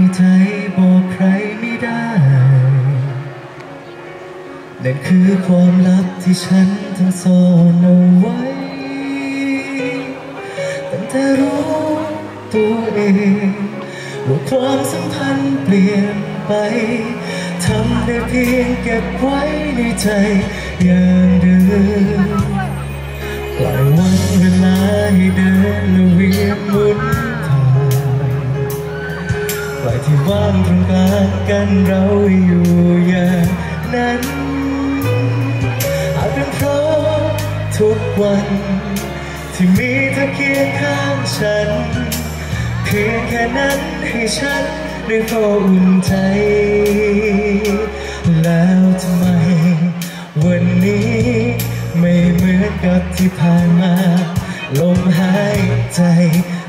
นใจบอกใครไม่ได้นั่นคือความลับที่ฉันต้งซ่อนเอาไว้ แต่รู้ตัวเองว่าความสัมพันธ์เปลี่ยนไปทำได้เพียงเก็บไว้ในใจอย่างเดิมปล่อยวันเวลาให้เดินและเวียนหมุนผ่านปล่อยที่ว่างตรงกลางกันเราอยู่อย่างนั้นอาจเป็นเพราะทุกวันที่มี คียงข้างฉัน เพียงแค่นั้นให้ฉันได้พออุ่นใจ แล้วทำไม วันนี้ไม่เหมือนกับที่ผ่านมา ลมหายใจ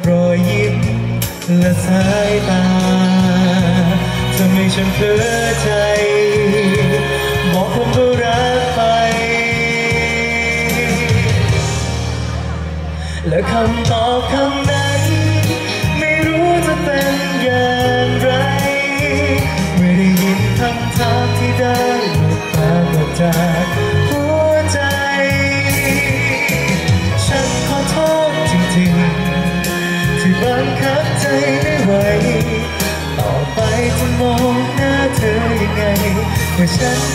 รอยยิ้มและสายตาทำให้ฉันเพ้อใจ บอกผมก็รัก และคำตอบคำนั้น ไม่รู้จะเป็นอย่างไรไม่ได้ยินคำถามที่ได้หลุดปากออกจากหัวใจ ฉันขอโทษจริงๆ ที่บังคับใจไม่ไหว ต่อไปจะมองหน้าเธอยังไงเมื่อฉัน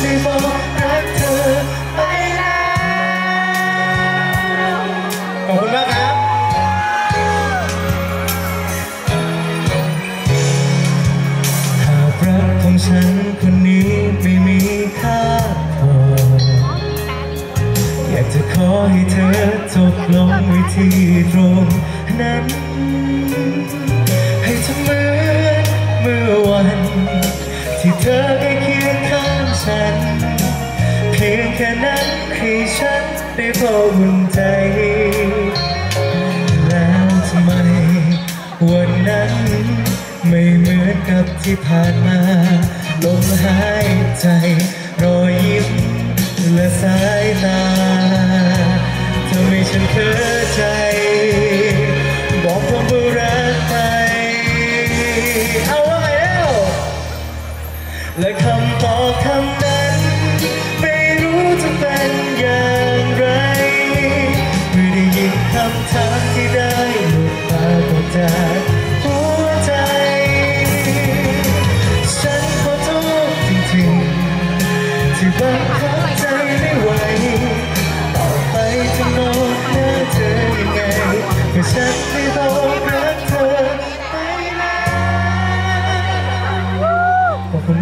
ฉันคนนี้ไม่มีค่าพออยากจะขอให้เธอจบลงไว้ที่ตรงนั้น ให้เธอเหมือนเมื่อวัน ที่เธอได้เคียงข้างฉัน เพียงแค่นั้นให้ฉันได้พออุ่นใจ แล้วทำไมวันนั้นไม่เหมือนกับที่ผ่านมา ลมหายใจ รอยยิ้มและสายตาทำให้ฉันเคย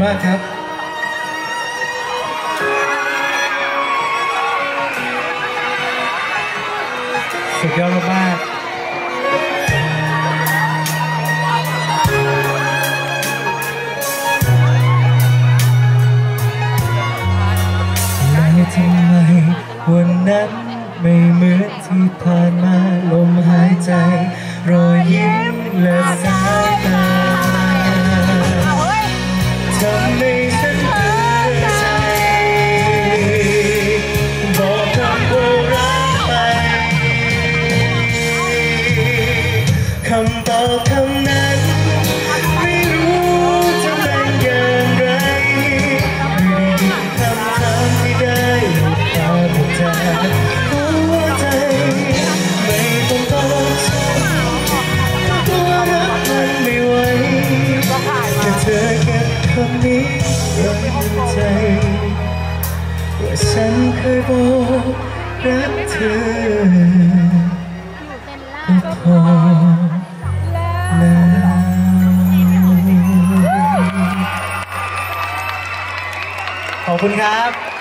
มากครับสุดยอดมากๆแล้วทำไมวันนั้นไม่เหมือนที่ผ่านมาลมหายใจ รอยยิ้มและสายตา คำนี้ไว้ในใจ ว่าฉันเคยบอกรักเธอก็พอแล้วขอบคุณครับ